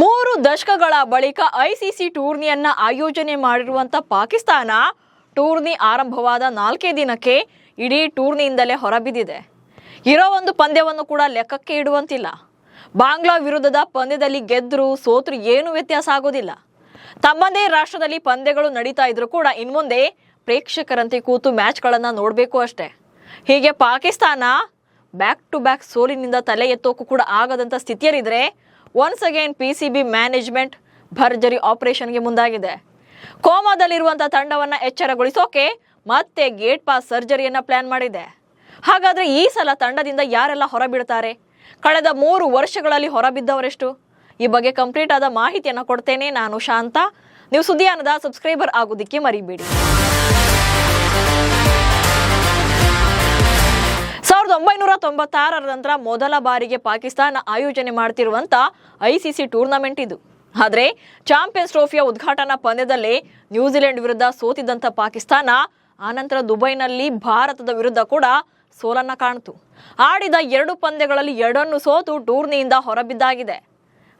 ಮೂರು ದಶಕಗಳ ಬಳಿಕ ಐಸಿಸಿ ಟೂರ್ನಿಯನ್ನ ಆಯೋಜನೆ ಮಾಡಿರುವಂತ ಪಾಕಿಸ್ತಾನ ಟೂರ್ನಿ ಆರಂಭವಾದ ನಾಲ್ಕೇ ದಿನಕ್ಕೆ ಇಡೀ ಟೂರ್ನಿಯಿಂದಲೇ ಹೊರಬಿದ್ದಿದೆ. ಇರೋ ಒಂದು ಪಂದ್ಯವನ್ನು ಕೂಡ ಲೆಕ್ಕಕ್ಕೆ ಇಡುವಂತಿಲ್ಲ. ಬಾಂಗ್ಲಾ ವಿರುದ್ಧದ ಪಂದ್ಯದಲ್ಲಿ ಗೆದ್ರು ಸೋತ್ರು ಏನು ವ್ಯತ್ಯಾಸ ಆಗೋದಿಲ್ಲ. ತಮ್ಮದೇ ರಾಷ್ಟ್ರದಲ್ಲಿ ಪಂದ್ಯಗಳು ನಡೀತಾ ಇದ್ರು ಕೂಡ ಇನ್ಮುಂದೆ ಪ್ರೇಕ್ಷಕರಂತೆ ಕೂತು ಮ್ಯಾಚ್ಗಳನ್ನು ನೋಡಬೇಕು ಅಷ್ಟೇ. ಹೀಗೆ ಪಾಕಿಸ್ತಾನ ಬ್ಯಾಕ್ ಟು ಬ್ಯಾಕ್ ಸೋಲಿನಿಂದ ತಲೆ ಎತ್ತೋಕು ಕೂಡ ಆಗದಂತ ಸ್ಥಿತಿಯಲ್ಲಿದ್ರೆ once again P C B management ಭರ್ಜರಿ ಆಪರೇಷನ್ಗೆ ಮುಂದಾಗಿದೆ. ಕೋಮಾದಲ್ಲಿರುವಂಥ ತಂಡವನ್ನು ಎಚ್ಚರಗೊಳಿಸೋಕೆ ಮತ್ತೆ ಗೇಟ್ ಪಾಸ್ ಸರ್ಜರಿಯನ್ನ ಪ್ಲಾನ್ ಮಾಡಿದೆ. ಹಾಗಾದ್ರೆ ಈ ಸಲ ತಂಡದಿಂದ ಯಾರೆಲ್ಲ ಹೊರಬಿಡ್ತಾರೆ? ಕಳೆದ ಮೂರು ವರ್ಷಗಳಲ್ಲಿ ಹೊರಬಿದ್ದವರೆಷ್ಟು? ಈ ಬಗ್ಗೆ ಕಂಪ್ಲೀಟ್ ಆದ ಮಾಹಿತಿಯನ್ನು ಕೊಡ್ತೇನೆ ನಾನು ಶಾಂತ. ನೀವು ಸುದ್ದಿಯಾನದ ಸಬ್ಸ್ಕ್ರೈಬರ್ ಆಗೋದಿಕ್ಕೆ ಮರಿಬೇಡಿ. ಸಾವಿರದ ಒಂಬೈನೂರ ತೊಂಬತ್ತಾರರ ನಂತರ ಮೊದಲ ಬಾರಿಗೆ ಪಾಕಿಸ್ತಾನ ಆಯೋಜನೆ ಮಾಡ್ತಿರುವಂತ ಐಸಿಸಿ ಟೂರ್ನಮೆಂಟ್ ಇದು. ಆದರೆ ಚಾಂಪಿಯನ್ಸ್ ಟ್ರೋಫಿಯ ಉದ್ಘಾಟನಾ ಪಂದ್ಯದಲ್ಲಿ ನ್ಯೂಜಿಲೆಂಡ್ ವಿರುದ್ಧ ಸೋತಿದ್ದಂತ ಪಾಕಿಸ್ತಾನ ಆನಂತರ ದುಬೈನಲ್ಲಿ ಭಾರತದ ವಿರುದ್ಧ ಕೂಡ ಸೋಲನ್ನ ಕಾಣ್ತು. ಆಡಿದ ಎರಡು ಪಂದ್ಯಗಳಲ್ಲಿ ಎರಡನ್ನು ಸೋತು ಟೂರ್ನಿಯಿಂದ ಹೊರಬಿದ್ದಾಗಿದೆ.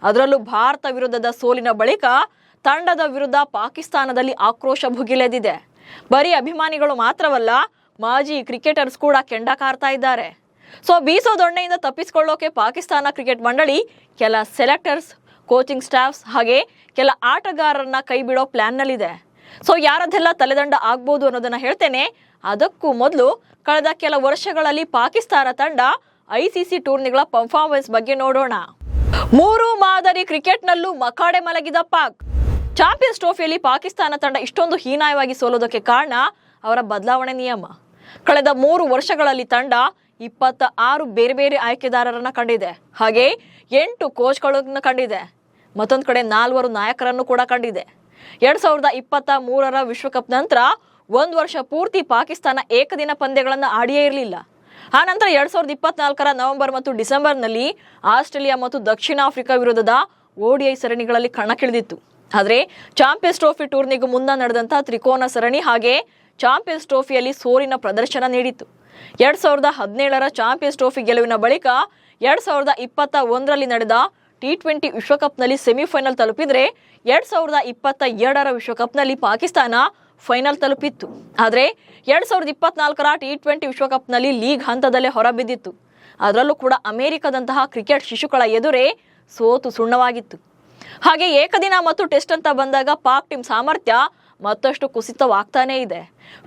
ಅದರಲ್ಲೂ ಭಾರತ ವಿರುದ್ಧದ ಸೋಲಿನ ಬಳಿಕ ತಂಡದ ವಿರುದ್ಧ ಪಾಕಿಸ್ತಾನದಲ್ಲಿ ಆಕ್ರೋಶ ಭುಗಿಲೆದಿದೆ. ಬರೀ ಅಭಿಮಾನಿಗಳು ಮಾತ್ರವಲ್ಲ ಮಾಜಿ ಕ್ರಿಕೆಟರ್ಸ್ ಕೂಡ ಕೆಂಡ ಕಾರ್ತಾ ಇದ್ದಾರೆ. ಸೊ, ಬೀಸೋ ದೊಣ್ಣೆಯಿಂದ ತಪ್ಪಿಸಿಕೊಳ್ಳೋಕೆ ಪಾಕಿಸ್ತಾನ ಕ್ರಿಕೆಟ್ ಮಂಡಳಿ ಕೆಲ ಸೆಲೆಕ್ಟರ್ಸ್, ಕೋಚಿಂಗ್ ಸ್ಟಾಫ್ಸ್ ಹಾಗೆ ಕೆಲ ಆಟಗಾರರನ್ನ ಕೈ ಬಿಡೋ ಪ್ಲಾನ್ನಲ್ಲಿದೆ. ಸೊ ಯಾರದೆಲ್ಲ ತಲೆದಂಡ ಆಗ್ಬೋದು ಅನ್ನೋದನ್ನ ಹೇಳ್ತೇನೆ. ಅದಕ್ಕೂ ಮೊದಲು ಕಳೆದ ಕೆಲ ವರ್ಷಗಳಲ್ಲಿ ಪಾಕಿಸ್ತಾನ ತಂಡ ಐಸಿಸಿ ಟೂರ್ನಿಗಳ ಪರ್ಫಾರ್ಮೆನ್ಸ್ ಬಗ್ಗೆ ನೋಡೋಣ. ಮೂರು ಮಾದರಿ ಕ್ರಿಕೆಟ್ನಲ್ಲೂ ಮಕಾಡೆ ಮಲಗಿದ ಪಾಕ್. ಚಾಂಪಿಯನ್ಸ್ ಟ್ರೋಫಿಯಲ್ಲಿ ಪಾಕಿಸ್ತಾನ ತಂಡ ಇಷ್ಟೊಂದು ಹೀನಾಯವಾಗಿ ಸೋಲೋದಕ್ಕೆ ಕಾರಣ ಅವರ ಬದಲಾವಣೆ ನಿಯಮ. ಕಳೆದ ಮೂರು ವರ್ಷಗಳಲ್ಲಿ ತಂಡ ಇಪ್ಪತ್ತ ಆರು ಬೇರೆ ಬೇರೆ ಆಯ್ಕೆದಾರರನ್ನ ಕಂಡಿದೆ. ಹಾಗೆ ಎಂಟು ಕೋಚ್ಗಳನ್ನು ಕಂಡಿದೆ. ಮತ್ತೊಂದು ಕಡೆ ನಾಲ್ವರು ನಾಯಕರನ್ನು ಕೂಡ ಕಂಡಿದೆ. ಎರಡ್ ಸಾವಿರದ ಇಪ್ಪತ್ತ ಮೂರರ ವಿಶ್ವಕಪ್ ನಂತರ ಒಂದು ವರ್ಷ ಪೂರ್ತಿ ಪಾಕಿಸ್ತಾನ ಏಕದಿನ ಪಂದ್ಯಗಳನ್ನು ಆಡಿಯೇ ಇರಲಿಲ್ಲ. ಆ ನಂತರ ಎರಡ್ ಸಾವಿರದ ಇಪ್ಪತ್ನಾಲ್ಕರ ನವೆಂಬರ್ ಮತ್ತು ಡಿಸೆಂಬರ್ನಲ್ಲಿ ಆಸ್ಟ್ರೇಲಿಯಾ ಮತ್ತು ದಕ್ಷಿಣ ಆಫ್ರಿಕಾ ವಿರುದ್ಧದ ಓಡಿಐ ಸರಣಿಗಳಲ್ಲಿ ಕಣಕ್ಕಿಳಿದಿತ್ತು. ಆದರೆ ಚಾಂಪಿಯನ್ಸ್ ಟ್ರೋಫಿ ಟೂರ್ನಿಗೂ ಮುನ್ನ ನಡೆದಂತಹ ತ್ರಿಕೋನ ಸರಣಿ ಹಾಗೆ ಚಾಂಪಿಯನ್ಸ್ ಟ್ರೋಫಿಯಲ್ಲಿ ಸೋಲಿನ ಪ್ರದರ್ಶನ ನೀಡಿತ್ತು. ಎರಡು ಸಾವಿರದ ಹದಿನೇಳರ ಚಾಂಪಿಯನ್ಸ್ ಟ್ರೋಫಿ ಗೆಲುವಿನ ಬಳಿಕ ಎರಡ್ ಸಾವಿರದ ಇಪ್ಪತ್ತ ಒಂದರಲ್ಲಿ ನಡೆದ ಟಿ ಟ್ವೆಂಟಿ ವಿಶ್ವಕಪ್ನಲ್ಲಿ ಸೆಮಿಫೈನಲ್ ತಲುಪಿದರೆ ಎರಡು ಸಾವಿರದ ಇಪ್ಪತ್ತ ಎರಡರ ವಿಶ್ವಕಪ್ನಲ್ಲಿ ಪಾಕಿಸ್ತಾನ ಫೈನಲ್ ತಲುಪಿತ್ತು. ಆದರೆ ಎರಡ್ ಸಾವಿರದ ಇಪ್ಪತ್ನಾಲ್ಕರ ಟಿ ಟ್ವೆಂಟಿ ವಿಶ್ವಕಪ್ನಲ್ಲಿ ಲೀಗ್ ಹಂತದಲ್ಲೇ ಹೊರಬಿದ್ದಿತ್ತು. ಅದರಲ್ಲೂ ಕೂಡ ಅಮೆರಿಕದಂತಹ ಕ್ರಿಕೆಟ್ ಶಿಶುಗಳ ಎದುರೇ ಸೋತು ಸುಣ್ಣವಾಗಿತ್ತು. ಹಾಗೆ ಏಕದಿನ ಮತ್ತು ಟೆಸ್ಟ್ ಅಂತ ಬಂದಾಗ ಪಾಕ್ ಟೀಮ್ ಸಾಮರ್ಥ್ಯ ಮತ್ತಷ್ಟು ಕುಸಿತವಾಗ್ತಾನೇ ಇದೆ.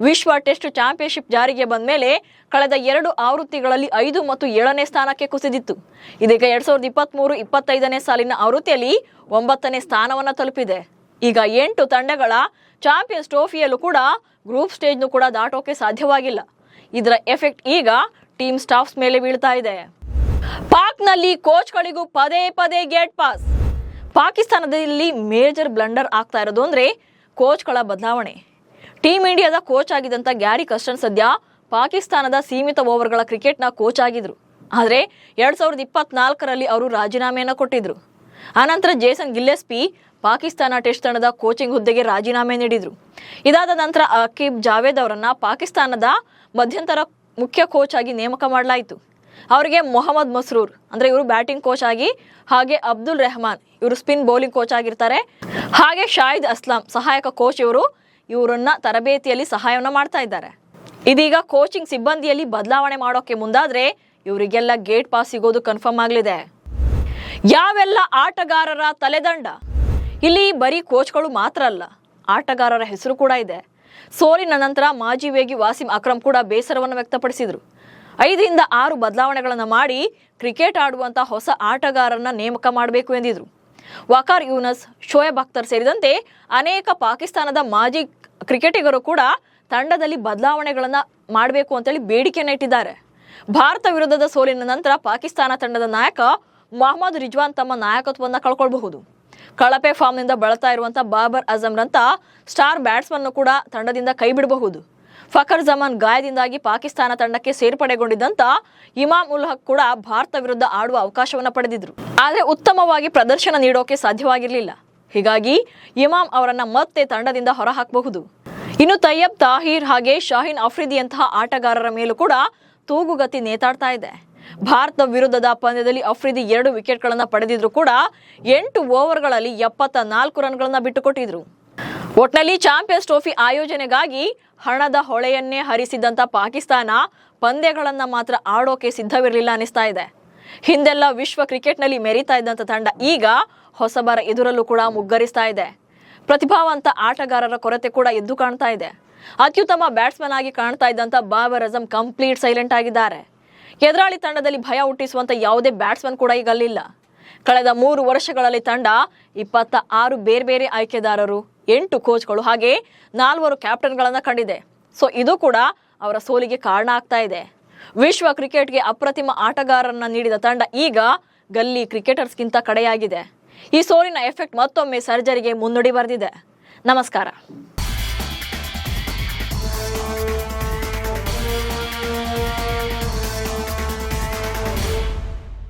ವಿಶ್ವ ಟೆಸ್ಟ್ ಚಾಂಪಿಯನ್ಶಿಪ್ ಜಾರಿಗೆ ಬಂದ ಮೇಲೆ ಕಳೆದ ಎರಡು ಆವೃತ್ತಿಗಳಲ್ಲಿ ಐದು ಮತ್ತು ಏಳನೇ ಸ್ಥಾನಕ್ಕೆ ಕುಸಿದಿತ್ತು. ಇದೀಗ ಎರಡ್ ಸಾವಿರದ ಇಪ್ಪತ್ತ್ಮೂರು ಇಪ್ಪತ್ತೈದನೇ ಸಾಲಿನ ಆವೃತ್ತಿಯಲ್ಲಿ ಒಂಬತ್ತನೇ ಸ್ಥಾನವನ್ನು ತಲುಪಿದೆ. ಈಗ ಎಂಟು ತಂಡಗಳ ಚಾಂಪಿಯನ್ಸ್ ಟ್ರೋಫಿಯಲ್ಲೂ ಕೂಡ ಗ್ರೂಪ್ ಸ್ಟೇಜ್ನು ಕೂಡ ದಾಟೋಕೆ ಸಾಧ್ಯವಾಗಿಲ್ಲ. ಇದರ ಎಫೆಕ್ಟ್ ಈಗ ಟೀಮ್ ಸ್ಟಾಫ್ಸ್ ಮೇಲೆ ಬೀಳ್ತಾ ಇದೆ. ಪಾಕ್ನಲ್ಲಿ ಕೋಚ್ಗಳಿಗೂ ಪದೇ ಪದೇ ಗೇಟ್ ಪಾಸ್. ಪಾಕಿಸ್ತಾನದಲ್ಲಿ ಮೇಜರ್ ಬ್ಲಂಡರ್ ಆಗ್ತಾ ಇರೋದು ಅಂದ್ರೆ ಕೋಚ್ಗಳ ಬದಲಾವಣೆ. ಟೀಮ್ ಇಂಡಿಯಾದ ಕೋಚ್ ಆಗಿದ್ದಂಥ ಗ್ಯಾರಿ ಕಸ್ಟನ್ ಸದ್ಯ ಪಾಕಿಸ್ತಾನದ ಸೀಮಿತ ಓವರ್ಗಳ ಕ್ರಿಕೆಟ್ನ ಕೋಚ್ ಆಗಿದ್ರು. ಆದರೆ ಎರಡು ಸಾವಿರದ ಇಪ್ಪತ್ನಾಲ್ಕರಲ್ಲಿ ಅವರು ರಾಜೀನಾಮೆಯನ್ನು ಕೊಟ್ಟಿದ್ರು. ಆನಂತರ ಜೇಸನ್ ಗಿಲ್ಲೆಸ್ಪಿ ಪಾಕಿಸ್ತಾನ ಟೆಸ್ಟ್ ತಂಡದ ಕೋಚಿಂಗ್ ಹುದ್ದೆಗೆ ರಾಜೀನಾಮೆ ನೀಡಿದರು. ಇದಾದ ನಂತರ ಅಕೀಬ್ ಜಾವೇದ್ ಅವರನ್ನು ಪಾಕಿಸ್ತಾನದ ಮಧ್ಯಂತರ ಮುಖ್ಯ ಕೋಚ್ ಆಗಿ ನೇಮಕ ಮಾಡಲಾಯಿತು. ಅವರಿಗೆ ಮೊಹಮ್ಮದ್ ಮಸ್ರೂರ್, ಅಂದ್ರೆ ಇವರು ಬ್ಯಾಟಿಂಗ್ ಕೋಚ್ ಆಗಿ, ಹಾಗೆ ಅಬ್ದುಲ್ ರೆಹಮಾನ್, ಇವರು ಸ್ಪಿನ್ ಬೌಲಿಂಗ್ ಕೋಚ್ ಆಗಿರ್ತಾರೆ. ಹಾಗೆ ಶಾಹಿದ್ ಅಸ್ಲಾಂ, ಸಹಾಯಕ ಕೋಚ್ ಇವರು, ಇವರನ್ನ ತರಬೇತಿಯಲ್ಲಿ ಸಹಾಯವನ್ನ ಮಾಡ್ತಾ ಇದ್ದಾರೆ. ಇದೀಗ ಕೋಚಿಂಗ್ ಸಿಬ್ಬಂದಿಯಲ್ಲಿ ಬದಲಾವಣೆ ಮಾಡೋಕೆ ಮುಂದಾದ್ರೆ ಇವರಿಗೆಲ್ಲ ಗೇಟ್ ಪಾಸ್ ಸಿಗೋದು ಕನ್ಫರ್ಮ್ ಆಗಲಿದೆ. ಯಾವೆಲ್ಲ ಆಟಗಾರರ ತಲೆದಂಡ? ಇಲ್ಲಿ ಬರೀ ಕೋಚ್ಗಳು ಮಾತ್ರ ಅಲ್ಲ, ಆಟಗಾರರ ಹೆಸರು ಕೂಡ ಇದೆ. ಸೋಲಿನ ನಂತರ ಮಾಜಿ ವೇಗಿ ವಾಸಿಂ ಅಕ್ರಮ್ ಕೂಡ ಬೇಸರವನ್ನು ವ್ಯಕ್ತಪಡಿಸಿದರು. ಐದರಿಂದ ಆರು ಬದಲಾವಣೆಗಳನ್ನು ಮಾಡಿ ಕ್ರಿಕೆಟ್ ಆಡುವಂಥ ಹೊಸ ಆಟಗಾರರನ್ನ ನೇಮಕ ಮಾಡಬೇಕು ಎಂದಿದ್ರು. ವಕಾರ್ ಯೂನಸ್, ಶೋಯಬ್ ಅಖ್ತರ್ ಸೇರಿದಂತೆ ಅನೇಕ ಪಾಕಿಸ್ತಾನದ ಮಾಜಿ ಕ್ರಿಕೆಟಿಗರು ಕೂಡ ತಂಡದಲ್ಲಿ ಬದಲಾವಣೆಗಳನ್ನು ಮಾಡಬೇಕು ಅಂತೇಳಿ ಬೇಡಿಕೆಯನ್ನು ಇಟ್ಟಿದ್ದಾರೆ. ಭಾರತ ವಿರುದ್ಧದ ಸೋಲಿನ ನಂತರ ಪಾಕಿಸ್ತಾನ ತಂಡದ ನಾಯಕ ಮೊಹಮ್ಮದ್ ರಿಜ್ವಾನ್ ತಮ್ಮ ನಾಯಕತ್ವವನ್ನು ಕಳ್ಕೊಳ್ಬಹುದು. ಕಳಪೆ ಫಾರ್ಮ್ನಿಂದ ಬಳತಾ ಇರುವಂಥ ಬಾಬರ್ ಅಜಮ್ರಂತ ಸ್ಟಾರ್ ಬ್ಯಾಟ್ಸ್ಮನ್ನು ಕೂಡ ತಂಡದಿಂದ ಕೈ ಬಿಡಬಹುದು. ಫಖರ್ ಜಮಾನ್ ಗಾಯದಿಂದಾಗಿ ಪಾಕಿಸ್ತಾನ ತಂಡಕ್ಕೆ ಸೇರ್ಪಡೆಗೊಂಡಿದ್ದಂತ ಇಮಾಮ್ ಉಲ್ ಹಕ್ ಕೂಡ ಭಾರತ ವಿರುದ್ಧ ಆಡುವ ಅವಕಾಶವನ್ನು ಪಡೆದಿದ್ರು. ಆದರೆ ಉತ್ತಮವಾಗಿ ಪ್ರದರ್ಶನ ನೀಡೋಕೆ ಸಾಧ್ಯವಾಗಿರಲಿಲ್ಲ. ಹೀಗಾಗಿ ಇಮಾಮ್ ಅವರನ್ನ ಮತ್ತೆ ತಂಡದಿಂದ ಹೊರಹಾಕಬಹುದು. ಇನ್ನು ತಯ್ಯಬ್ ತಾಹೀರ್ ಹಾಗೆ ಶಾಹೀನ್ ಅಫ್ರಿದಿಯಂತಹ ಆಟಗಾರರ ಮೇಲೂ ಕೂಡ ತೂಗುಗತಿ ನೇತಾಡ್ತಾ ಇದೆ. ಭಾರತ ವಿರುದ್ಧದ ಪಂದ್ಯದಲ್ಲಿ ಅಫ್ರಿದಿ ಎರಡು ವಿಕೆಟ್ಗಳನ್ನು ಪಡೆದಿದ್ರು ಕೂಡ ಎಂಟು ಓವರ್ಗಳಲ್ಲಿ ಎಪ್ಪತ್ತ ನಾಲ್ಕು ರನ್ಗಳನ್ನು ಬಿಟ್ಟುಕೊಟ್ಟಿದ್ರು. ಒಟ್ನಲ್ಲಿ ಚಾಂಪಿಯನ್ಸ್ ಟ್ರೋಫಿ ಆಯೋಜನೆಗಾಗಿ ಹಣದ ಹೊಳೆಯನ್ನೇ ಹರಿಸಿದಂತ ಪಾಕಿಸ್ತಾನ ಪಂದ್ಯಗಳನ್ನ ಮಾತ್ರ ಆಡೋಕೆ ಸಿದ್ಧವಿರಲಿಲ್ಲ ಅನಿಸ್ತಾ ಇದೆ. ಹಿಂದೆಲ್ಲ ವಿಶ್ವ ಕ್ರಿಕೆಟ್ನಲ್ಲಿ ಮೆರಿತಾ ಇದ್ದಂಥ ತಂಡ ಈಗ ಹೊಸಬರ ಎದುರಲ್ಲೂ ಕೂಡ ಮುಗ್ಗರಿಸ್ತಾ ಇದೆ. ಪ್ರತಿಭಾವಂತ ಆಟಗಾರರ ಕೊರತೆ ಕೂಡ ಎದ್ದು ಕಾಣ್ತಾ ಇದೆ. ಅತ್ಯುತ್ತಮ ಬ್ಯಾಟ್ಸ್ಮನ್ ಆಗಿ ಕಾಣ್ತಾ ಇದ್ದಂಥ ಬಾಬರ್ ಅಜಂ ಕಂಪ್ಲೀಟ್ ಸೈಲೆಂಟ್ ಆಗಿದ್ದಾರೆ. ಎದುರಾಳಿ ತಂಡದಲ್ಲಿ ಭಯ ಹುಟ್ಟಿಸುವಂತ ಯಾವುದೇ ಬ್ಯಾಟ್ಸ್ಮನ್ ಕೂಡ ಈಗ ಅಲ್ಲಿಲ್ಲ. ಕಳೆದ ಮೂರು ವರ್ಷಗಳಲ್ಲಿ ತಂಡ ಇಪ್ಪತ್ತ ಆರು ಬೇರೆ ಬೇರೆ ಆಯ್ಕೆದಾರರು ಎಂಟು ಕೋಚ್ಗಳು, ಹಾಗೆ ನಾಲ್ವರು ಕ್ಯಾಪ್ಟನ್ಗಳನ್ನು ಕಂಡಿದೆ. ಸೊ ಇದು ಕೂಡ ಅವರ ಸೋಲಿಗೆ ಕಾರಣ ಆಗ್ತಾ ಇದೆ. ವಿಶ್ವ ಕ್ರಿಕೆಟ್ಗೆ ಅಪ್ರತಿಮ ಆಟಗಾರರನ್ನ ನೀಡಿದ ತಂಡ ಈಗ ಗಲ್ಲಿ ಕ್ರಿಕೆಟರ್ಸ್ಗಿಂತ ಕಡೆಯಾಗಿದೆ. ಈ ಸೋಲಿನ ಎಫೆಕ್ಟ್ ಮತ್ತೊಮ್ಮೆ ಸರ್ಜರಿಗೆ ಮುನ್ನುಡಿ ಬರೆದಿದೆ. ನಮಸ್ಕಾರ.